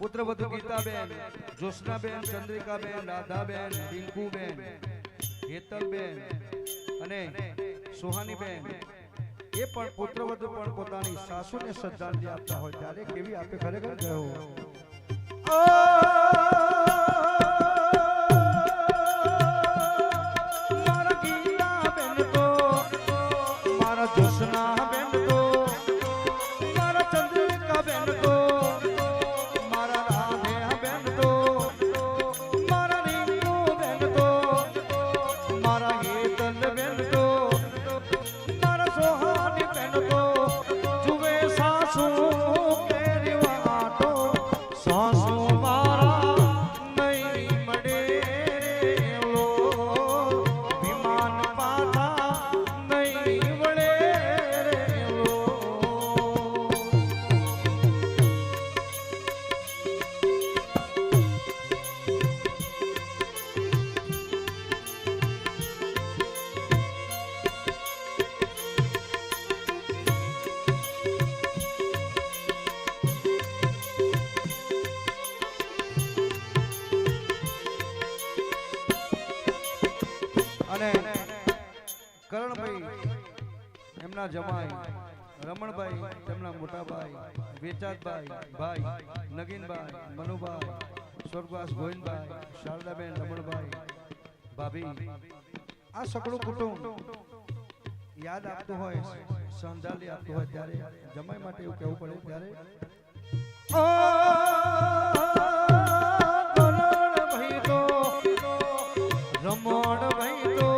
પુત્રવધુ ગીતાબેન જોશનાબેન ચંદ્રિકાબેન, રાધાબેન રિંકુબેન હેતલબેન અને સુહાનીબેન એ પણ પુત્રવધુ પણ પોતાની સાસુને શ્રદ્ધાંજલિ આપતા હોય ત્યારે કેવી આપે ખરેખર કહો? કરણભાઈ, એમના જમાઈ, રમણભાઈ, તેમના મોટાભાઈ, વેચાતભાઈ, ભાઈ, નગીનભાઈ, મનુભાઈ, સ્વર્ગવાસ ગોવિંદભાઈ, શારદાબેન, રમણભાઈ, ભાભી. આ સકળું કુટુંબ યાદ આપતું હોય સંધાલી આપતું હોય ત્યારે જમાઈ માટે એવું કહેવું પડે ત્યારે રમણ ભાઈ તો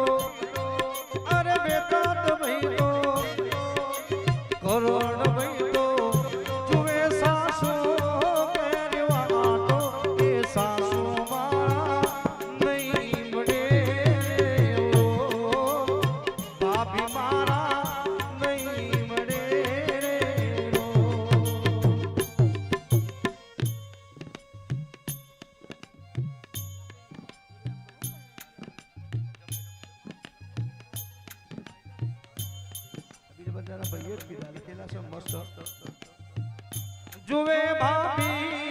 બધાના ભાઈઓ જ કીધા લખેલા છે મસ્ત. જુએ ભાભી.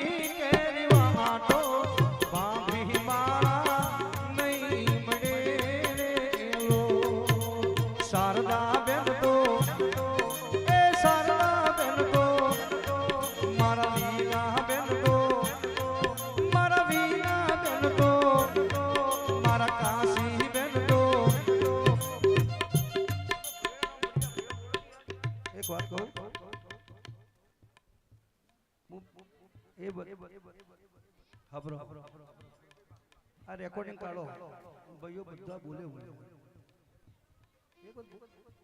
હબરો આ રેકોર્ડિંગ કાઢો. ભાઈઓ, બધા બોલે બોલે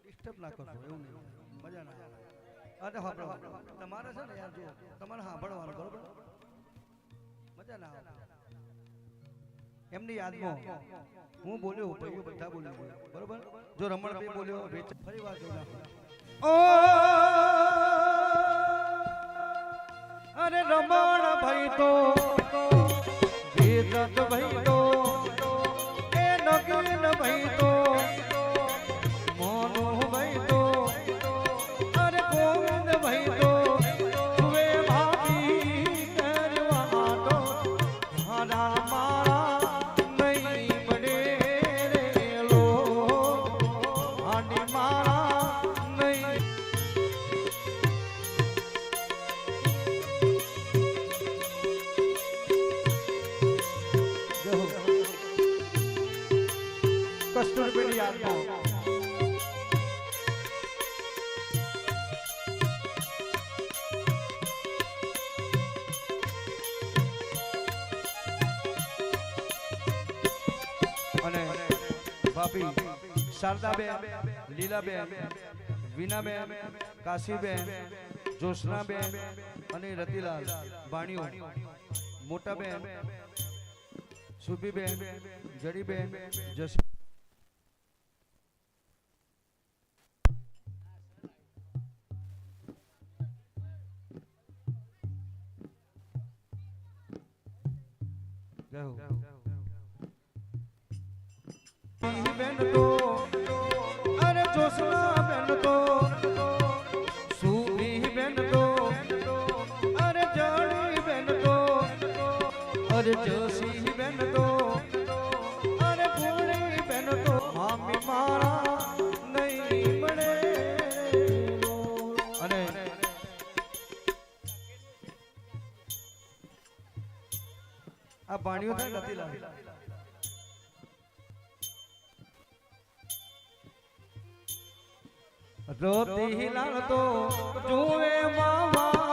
ડિસ્ટર્બ ના કરશો એવું નહીં મજા ના અને હબરો તમારે છે ને યાર જો તમારે સાંભળવાનું, બરોબર? મજા ના આવે. એમની યાદમાં હું બોલ્યો, ભાઈઓ બધા બોલ્યો બરોબર? જો રમણભાઈ બોલ્યો ફરી વાર જોઈ નાખો. અરે રમણ ભાઈ તો વેદત ભાઈ તો એ નગીન ભાઈ તો મોનુ ભાઈ તો અરે ગોવિંદ ભાઈ તો જુએ ભાભી કરવા તો મારા કસ્તુરબેની યાદમાં અને ભાભી, શારદાબેન, લીલાબેન, વિનાબેન, કાશીબેન જોશનાબેન અને રતિલાલ ભાણીઓ, મોટાબેન સુભીબેન જડીબેન, જસી બેન તો અરે જોસના બેન તો સુની બેન તો અરે જડી બેન તો અરે જોસી આ ભાણિયો થાય રતિલાલ. રતિલાલ તો જુએ મામા.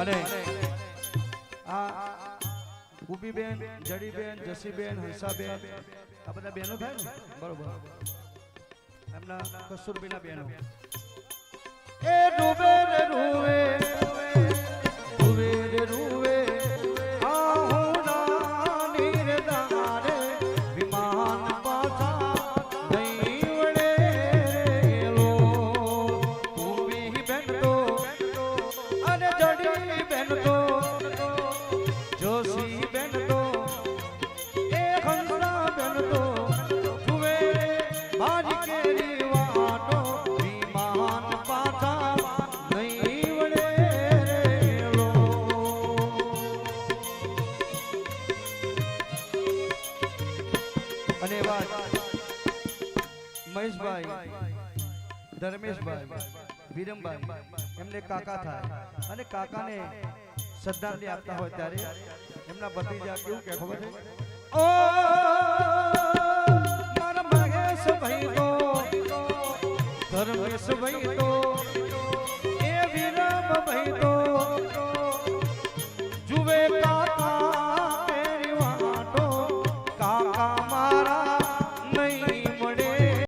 અને આ ઉબીબેન જડીબેન જસીબેન હંસાબેન. આ બધા બહેનો થાય ને? બરોબર. એમના કસ્તુરબીના બહેનો. એ ડૂબે મહેશભાઈ ધર્મેશભાઈ, વિરમભાઈ, એમને કાકા થાય. અને કાકાને શ્રદ્ધાંજલિ આપતા હોય ત્યારે એમના ભત્રીજા કેવું કે ખબર છે? ઓ મહેશભાઈ તો